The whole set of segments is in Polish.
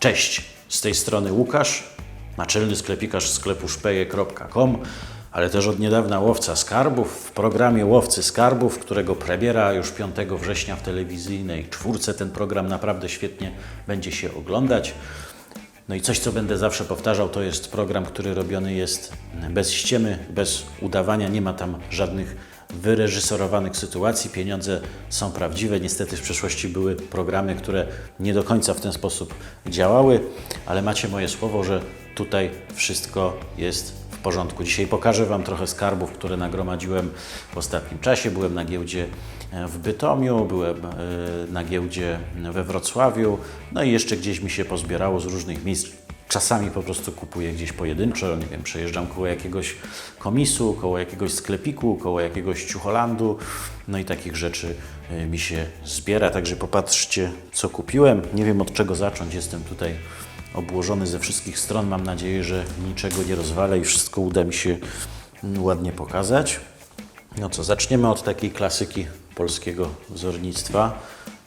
Cześć, z tej strony Łukasz, naczelny sklepikarz sklepu szpeje.com, ale też od niedawna łowca skarbów w programie Łowcy Skarbów, którego premiera już 5 września w telewizyjnej czwórce. Ten program naprawdę świetnie będzie się oglądać. No i coś, co będę zawsze powtarzał, to jest program, który robiony jest bez ściemy, bez udawania, nie ma tam żadnych wyreżyserowanych sytuacji, pieniądze są prawdziwe. Niestety w przeszłości były programy, które nie do końca w ten sposób działały, ale macie moje słowo, że tutaj wszystko jest w porządku. Dzisiaj pokażę Wam trochę skarbów, które nagromadziłem w ostatnim czasie. Byłem na giełdzie e, w Bytomiu, byłem e, na giełdzie we Wrocławiu, no i jeszcze gdzieś mi się pozbierało z różnych miejsc. Czasami po prostu kupuję gdzieś pojedynczo, nie wiem, przejeżdżam koło jakiegoś komisu, koło jakiegoś sklepiku, koło jakiegoś ciucholandu, no i takich rzeczy y, mi się zbiera. Także popatrzcie, co kupiłem. Nie wiem od czego zacząć, jestem tutaj obłożony ze wszystkich stron. Mam nadzieję, że niczego nie rozwalę i wszystko uda mi się mm, ładnie pokazać. No co, zaczniemy od takiej klasyki polskiego wzornictwa.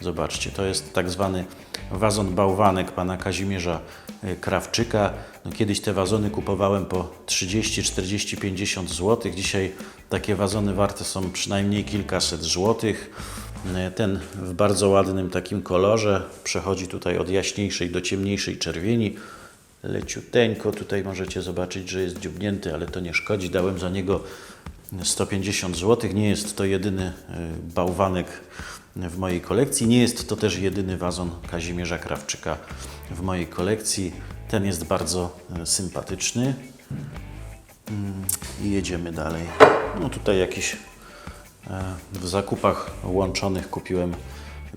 Zobaczcie, to jest tak zwany wazon bałwanek pana Kazimierza y, Krawczyka. No, kiedyś te wazony kupowałem po 30, 40, 50 zł. Dzisiaj takie wazony warte są przynajmniej kilkaset złotych. Y, Ten w bardzo ładnym takim kolorze przechodzi tutaj od jaśniejszej do ciemniejszej czerwieni. Leciuteńko, tutaj możecie zobaczyć, że jest dziubnięty, ale to nie szkodzi. Dałem za niego 150 zł. Nie jest to jedyny y, bałwanek w mojej kolekcji. Nie jest to też jedyny wazon Kazimierza Krawczyka w mojej kolekcji. Ten jest bardzo y, sympatyczny. Mm, I jedziemy dalej. No tutaj jakiś e, w zakupach łączonych kupiłem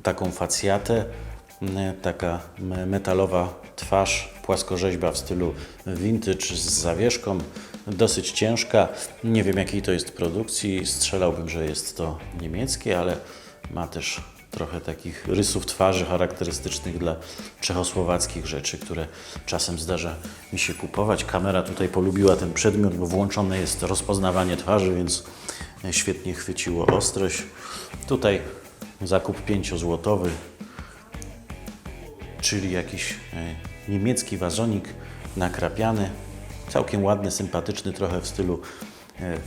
taką facjatę. Mm, Taka me- metalowa twarz, płaskorzeźba w stylu vintage z zawieszką, dosyć ciężka. Nie wiem jakiej to jest produkcji, strzelałbym, że jest to niemieckie, ale ma też trochę takich rysów twarzy charakterystycznych dla czechosłowackich rzeczy, które czasem zdarza mi się kupować. Kamera tutaj polubiła ten przedmiot, bo włączone jest rozpoznawanie twarzy, więc świetnie chwyciło ostrość. Tutaj zakup 5-złotowy, czyli jakiś e, niemiecki wazonik nakrapiany, całkiem ładny, sympatyczny, trochę w stylu e. Mm,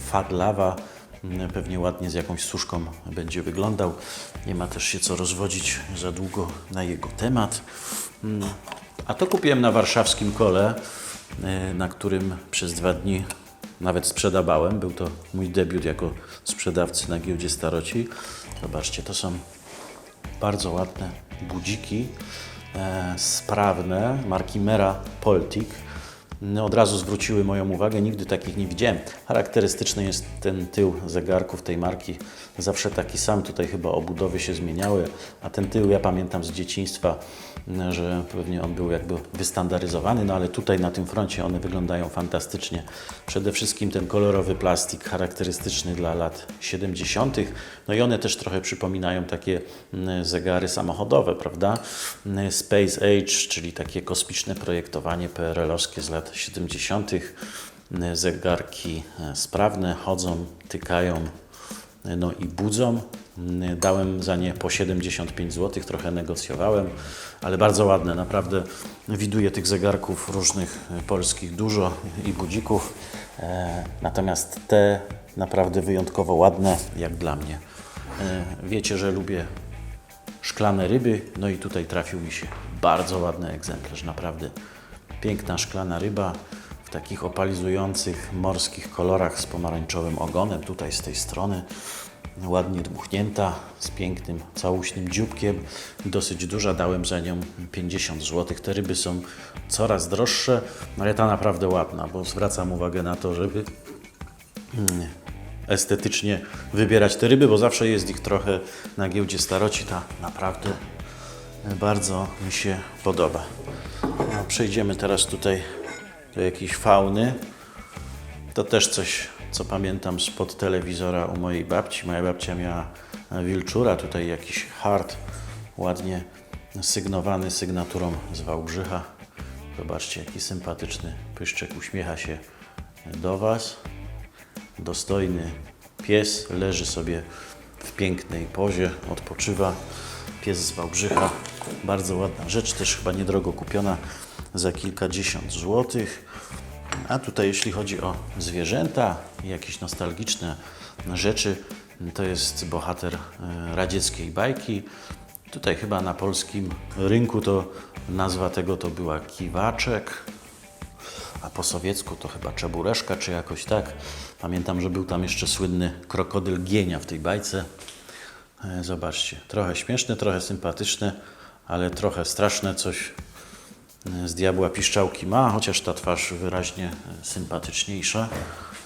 Pewnie ładnie z jakąś suszką będzie wyglądał. Nie ma też się co rozwodzić za długo na jego temat. Mm, A to kupiłem na warszawskim kole, e, na którym przez dwa dni nawet sprzedawałem. Był to mój debiut jako sprzedawcy na giełdzie Staroci. Zobaczcie, to są bardzo ładne budziki, e, sprawne, marki Mera Poltik. Od razu zwróciły moją uwagę, nigdy takich nie widziałem. Charakterystyczny jest ten tył zegarków tej marki, zawsze taki sam, tutaj chyba obudowy się zmieniały, a ten tył ja pamiętam z dzieciństwa, m, że pewnie on był jakby wystandaryzowany, no ale tutaj na tym froncie one wyglądają fantastycznie. Przede wszystkim ten kolorowy plastik charakterystyczny dla lat 70., no i one też trochę przypominają takie mm, zegary samochodowe, prawda? Mm, Space Age, czyli takie kosmiczne projektowanie PRL-owskie z lat 70. Mm, Zegarki e, sprawne, chodzą, tykają, e, no i budzą. Mm, Dałem za nie po 75 zł, trochę negocjowałem, ale bardzo ładne, naprawdę widuję tych zegarków różnych e, polskich dużo i budzików. E, Natomiast te naprawdę wyjątkowo ładne, jak dla mnie. E, Wiecie, że lubię szklane ryby, no i tutaj trafił mi się bardzo ładny egzemplarz, naprawdę piękna szklana ryba w takich opalizujących morskich kolorach z pomarańczowym ogonem, tutaj z tej strony ładnie dmuchnięta, z pięknym całuśnym dzióbkiem, dosyć duża, dałem za nią 50 zł. Te ryby są coraz droższe, no ale ta naprawdę ładna, bo zwracam uwagę na to, żeby estetycznie wybierać te ryby, bo zawsze jest ich trochę na giełdzie staroci. Ta naprawdę bardzo mi się podoba. Przejdziemy teraz tutaj do jakiejś fauny. To też coś, co pamiętam spod telewizora u mojej babci. Moja babcia miała wilczura, tutaj jakiś hard, ładnie sygnowany sygnaturą z Wałbrzycha. Zobaczcie, jaki sympatyczny pyszczek uśmiecha się do Was dostojny pies leży sobie w pięknej pozie, odpoczywa. Pies z Wałbrzycha Bardzo ładna rzecz, też chyba niedrogo kupiona za kilkadziesiąt złotych. A tutaj jeśli chodzi o zwierzęta i jakieś nostalgiczne rzeczy, to jest bohater e, radzieckiej bajki. Tutaj chyba na polskim rynku to nazwa tego to była kiwaczek, a po sowiecku to chyba czebureszka czy jakoś tak. Pamiętam, że był tam jeszcze słynny krokodyl Gienia w tej bajce. E, Zobaczcie, trochę śmieszne, trochę sympatyczne, ale trochę straszne coś z diabła piszczałki ma, chociaż ta twarz wyraźnie e, sympatyczniejsza.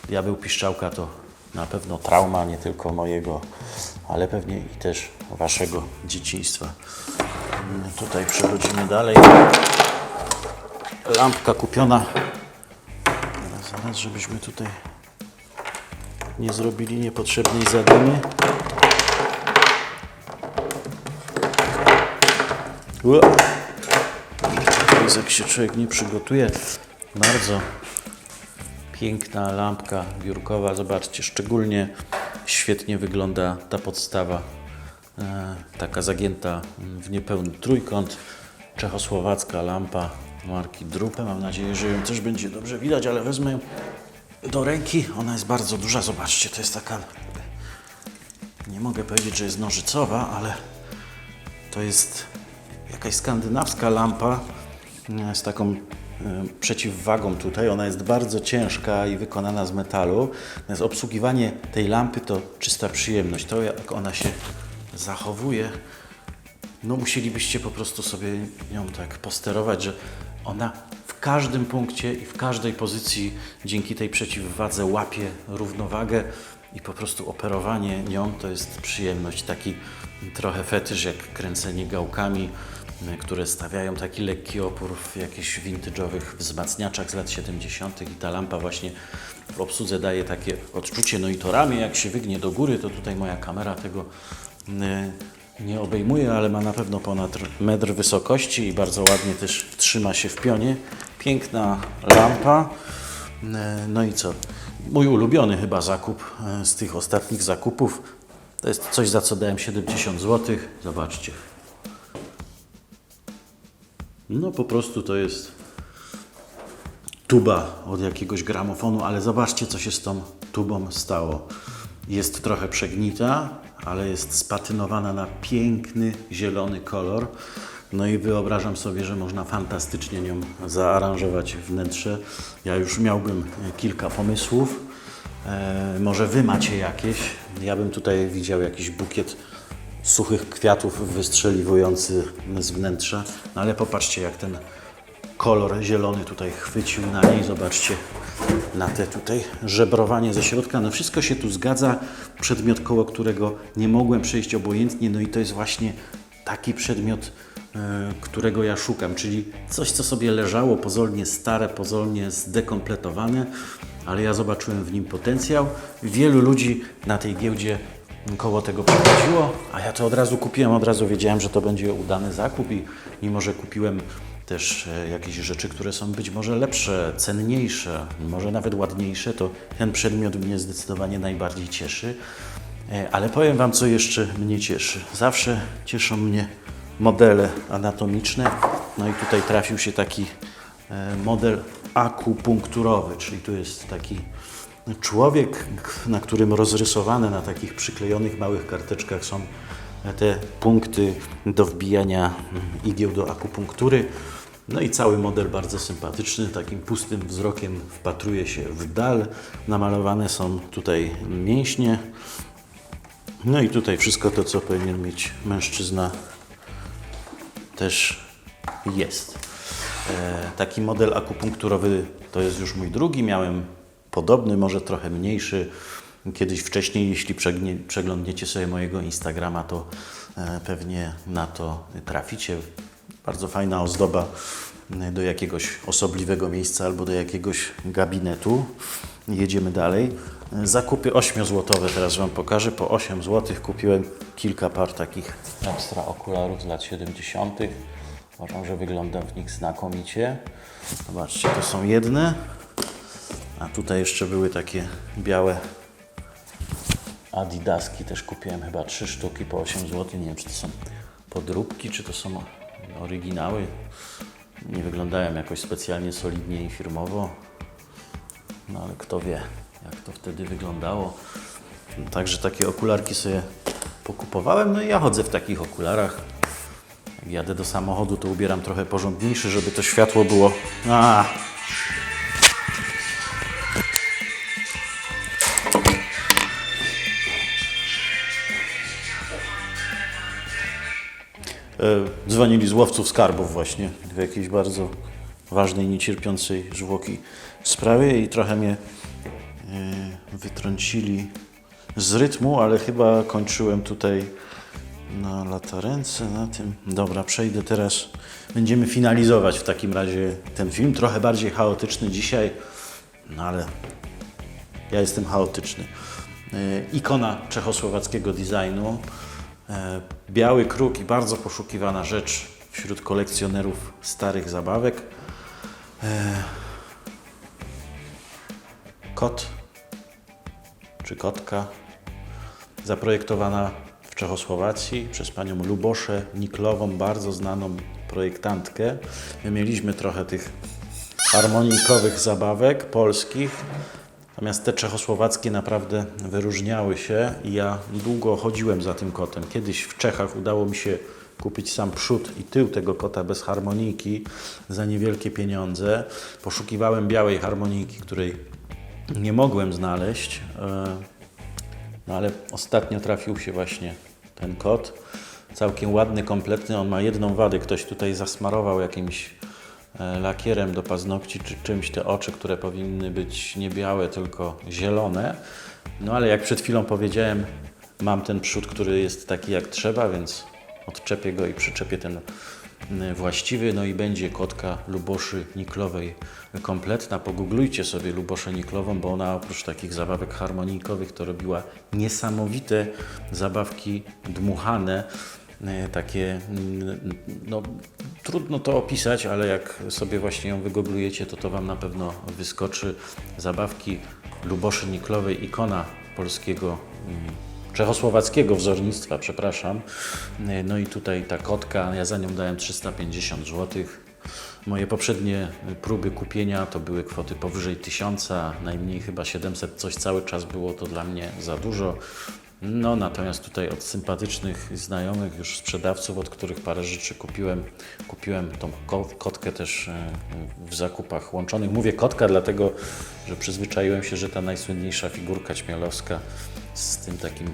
Diabeł piszczałka to na pewno trauma nie tylko mojego, ale pewnie i też waszego dzieciństwa. Mm, Tutaj przechodzimy dalej. Lampka kupiona. Zaraz, żebyśmy tutaj nie zrobili niepotrzebnej zadymy. Ło! Jest jak się człowiek nie przygotuje. Bardzo piękna lampka biurkowa. Zobaczcie, szczególnie świetnie wygląda ta podstawa. E, taka zagięta w niepełny trójkąt. Czechosłowacka lampa marki Drupe. Mam nadzieję, że ją też będzie dobrze widać, ale wezmę ją do ręki. Ona jest bardzo duża. Zobaczcie, to jest taka. Nie mogę powiedzieć, że jest nożycowa, ale to jest jakaś skandynawska lampa z taką e, przeciwwagą tutaj. Ona jest bardzo ciężka i wykonana z metalu. Natomiast obsługiwanie tej lampy to czysta przyjemność. To jak ona się zachowuje, no musielibyście po prostu sobie nią tak posterować, że ona w każdym punkcie i w każdej pozycji dzięki tej przeciwwadze łapie równowagę i po prostu operowanie nią to jest przyjemność. Taki trochę fetysz jak kręcenie gałkami, które stawiają taki lekki opór w jakichś vintage'owych wzmacniaczach z lat 70. i ta lampa właśnie w obsłudze daje takie odczucie. No i to ramię jak się wygnie do góry, to tutaj moja kamera tego y, nie obejmuje, ale ma na pewno ponad metr wysokości i bardzo ładnie też trzyma się w pionie. Piękna lampa. E, No i co? Mój ulubiony chyba zakup e, z tych ostatnich zakupów. To jest coś, za co dałem 70 zł. Zobaczcie. No po prostu to jest tuba od jakiegoś gramofonu, ale zobaczcie, co się z tą tubą stało. Jest trochę przegnita, ale jest spatynowana na piękny, zielony kolor. No i wyobrażam sobie, że można fantastycznie nią zaaranżować wnętrze. Ja już miałbym kilka pomysłów. E, może Wy macie jakieś? Ja bym tutaj widział jakiś bukiet suchych kwiatów wystrzeliwujący z wnętrza. No ale popatrzcie, jak ten kolor zielony tutaj chwycił na niej. Zobaczcie na te tutaj żebrowanie ze środka. No wszystko się tu zgadza. Przedmiot, koło którego nie mogłem przejść obojętnie. No i to jest właśnie taki przedmiot, e, którego ja szukam, czyli coś, co sobie leżało pozornie stare, pozornie zdekompletowane, ale ja zobaczyłem w nim potencjał. Wielu ludzi na tej giełdzie koło tego przechodziło, a ja to od razu kupiłem, od razu wiedziałem, że to będzie udany zakup i mimo, że kupiłem też e, jakieś rzeczy, które są być może lepsze, cenniejsze, może nawet ładniejsze, to ten przedmiot mnie zdecydowanie najbardziej cieszy. E, Ale powiem Wam, co jeszcze mnie cieszy. Zawsze cieszą mnie modele anatomiczne. No i tutaj trafił się taki e, model akupunkturowy, czyli tu jest taki człowiek, na którym rozrysowane na takich przyklejonych małych karteczkach są te punkty do wbijania igieł do akupunktury. No i cały model bardzo sympatyczny, takim pustym wzrokiem wpatruje się w dal. Namalowane są tutaj mięśnie. No i tutaj wszystko to, co powinien mieć mężczyzna, też jest. E, taki model akupunkturowy to jest już mój drugi. Miałem podobny, może trochę mniejszy. Kiedyś wcześniej, jeśli przeglądniecie sobie mojego Instagrama, to e, pewnie na to traficie. Bardzo fajna ozdoba e, do jakiegoś osobliwego miejsca albo do jakiegoś gabinetu. Jedziemy dalej. E, Zakupy 8-złotowe teraz Wam pokażę. Po 8 zł kupiłem kilka par takich ekstra okularów z lat 70. Uważam, że wygląda w nich znakomicie. Zobaczcie, to są jedne. A tutaj jeszcze były takie białe Adidaski. Też kupiłem chyba trzy sztuki po 8 zł. Nie wiem, czy to są podróbki, czy to są oryginały. Nie wyglądają jakoś specjalnie solidnie i firmowo. No ale kto wie, jak to wtedy wyglądało. Także takie okularki sobie pokupowałem. No i ja chodzę w takich okularach. Jak jadę do samochodu, to ubieram trochę porządniejszy, żeby to światło było. A, Dzwonili z łowców skarbów właśnie w jakiejś bardzo ważnej, niecierpiącej zwłoki sprawie i trochę mnie e, wytrącili z rytmu, ale chyba kończyłem tutaj na latarence, na tym. Dobra, przejdę teraz. Będziemy finalizować w takim razie ten film. Trochę bardziej chaotyczny dzisiaj, no ale ja jestem chaotyczny. E, Ikona czechosłowackiego designu. E, Biały kruk i bardzo poszukiwana rzecz wśród kolekcjonerów starych zabawek. E, Kot czy kotka zaprojektowana w Czechosłowacji przez panią Luboszę Niklową, bardzo znaną projektantkę. My mieliśmy trochę tych harmonijkowych zabawek polskich, natomiast te czechosłowackie naprawdę wyróżniały się i ja długo chodziłem za tym kotem. Kiedyś w Czechach udało mi się kupić sam przód i tył tego kota bez harmonijki za niewielkie pieniądze. Poszukiwałem białej harmonijki, której nie mogłem znaleźć. E, no ale ostatnio trafił się właśnie ten kot. Całkiem ładny, kompletny. On ma jedną wadę. Ktoś tutaj zasmarował jakimś lakierem do paznokci czy czymś te oczy, które powinny być nie białe, tylko zielone. No ale jak przed chwilą powiedziałem, mam ten przód, który jest taki jak trzeba, więc odczepię go i przyczepię ten y, właściwy, no i będzie kotka Luboszy Niklowej kompletna. Pogooglujcie sobie Luboszę Niklową, bo ona oprócz takich zabawek harmonijkowych to robiła niesamowite zabawki dmuchane, y, takie, mm, no trudno to opisać, ale jak sobie właśnie ją wygooglujecie, to to Wam na pewno wyskoczy. Zabawki Luboszy Niklowej, ikona polskiego mm, czechosłowackiego wzornictwa, przepraszam. No i tutaj ta kotka, ja za nią dałem 350 zł. Moje poprzednie próby kupienia to były kwoty powyżej 1000, najmniej chyba 700, coś cały czas było to dla mnie za dużo. No natomiast tutaj od sympatycznych znajomych, już sprzedawców, od których parę rzeczy kupiłem, kupiłem tą ko- kotkę też e, w zakupach łączonych. Mówię kotka dlatego, że przyzwyczaiłem się, że ta najsłynniejsza figurka ćmielowska z tym takim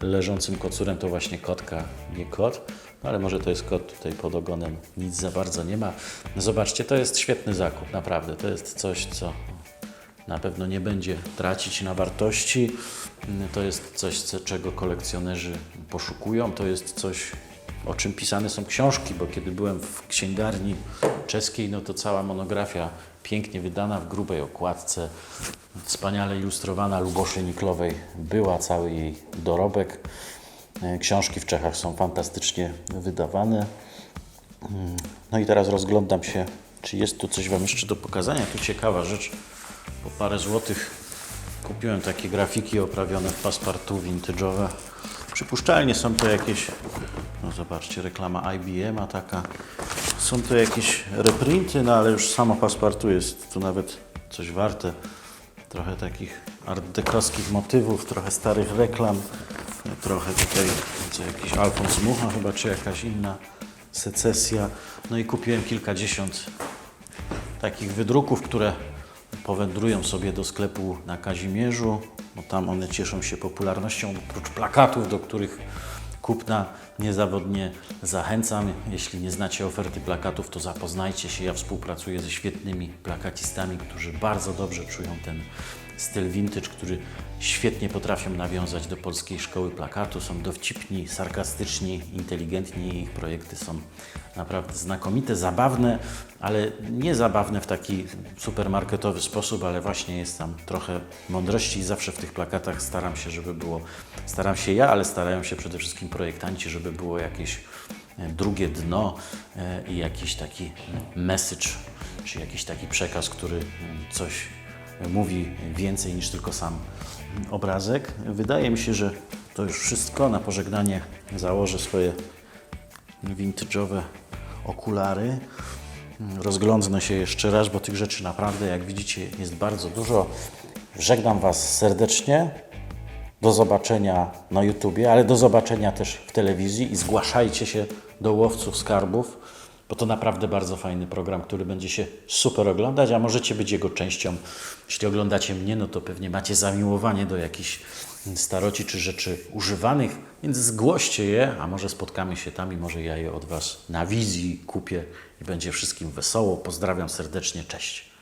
e, leżącym kocurem to właśnie kotka, nie kot. No ale może to jest kot tutaj pod ogonem, nic za bardzo nie ma. No zobaczcie, to jest świetny zakup, naprawdę. To jest coś, co na pewno nie będzie tracić na wartości. To jest coś, co, czego kolekcjonerzy poszukują. To jest coś, o czym pisane są książki, bo kiedy byłem w księgarni czeskiej, no to cała monografia pięknie wydana w grubej okładce, wspaniale ilustrowana Luboszy Niklowej była cały jej dorobek. E, Książki w Czechach są fantastycznie wydawane. Mm, No i teraz rozglądam się, czy jest tu coś Wam jeszcze do pokazania. Tu ciekawa rzecz, po parę złotych kupiłem takie grafiki oprawione w paspartu vintage'owe. Przypuszczalnie są to jakieś, no zobaczcie, reklama IBM, a taka, są to jakieś reprinty, no ale już samo paspartu jest tu nawet coś warte. Trochę takich art dekowskich motywów, trochę starych reklam, trochę tutaj co jakiś Alfons Mucha chyba, czy jakaś inna secesja. No i kupiłem kilkadziesiąt takich wydruków, które powędrują sobie do sklepu na Kazimierzu, bo tam one cieszą się popularnością, oprócz plakatów, do których kupna niezawodnie zachęcam. Jeśli nie znacie oferty plakatów, to zapoznajcie się. Ja współpracuję ze świetnymi plakacistami, którzy bardzo dobrze czują ten styl vintage, który świetnie potrafią nawiązać do polskiej szkoły plakatu. Są dowcipni, sarkastyczni, inteligentni. Ich projekty są naprawdę znakomite, zabawne, ale nie zabawne w taki supermarketowy sposób, ale właśnie jest tam trochę mądrości i zawsze w tych plakatach staram się, żeby było, staram się ja, ale starają się przede wszystkim projektanci, żeby było jakieś e, drugie dno e, i jakiś taki message, czy jakiś taki przekaz, który mm, coś mówi więcej niż tylko sam obrazek. Wydaje mi się, że to już wszystko. Na pożegnanie założę swoje vintage'owe okulary. Rozglądnę się jeszcze raz, bo tych rzeczy naprawdę, jak widzicie, jest bardzo dużo. Żegnam Was serdecznie. Do zobaczenia na YouTubie, ale do zobaczenia też w telewizji i zgłaszajcie się do łowców skarbów, bo to naprawdę bardzo fajny program, który będzie się super oglądać, a możecie być jego częścią. Jeśli oglądacie mnie, no to pewnie macie zamiłowanie do jakichś staroci czy rzeczy używanych, więc zgłoście je, a może spotkamy się tam i może ja je od Was na wizji kupię i będzie wszystkim wesoło. Pozdrawiam serdecznie, cześć.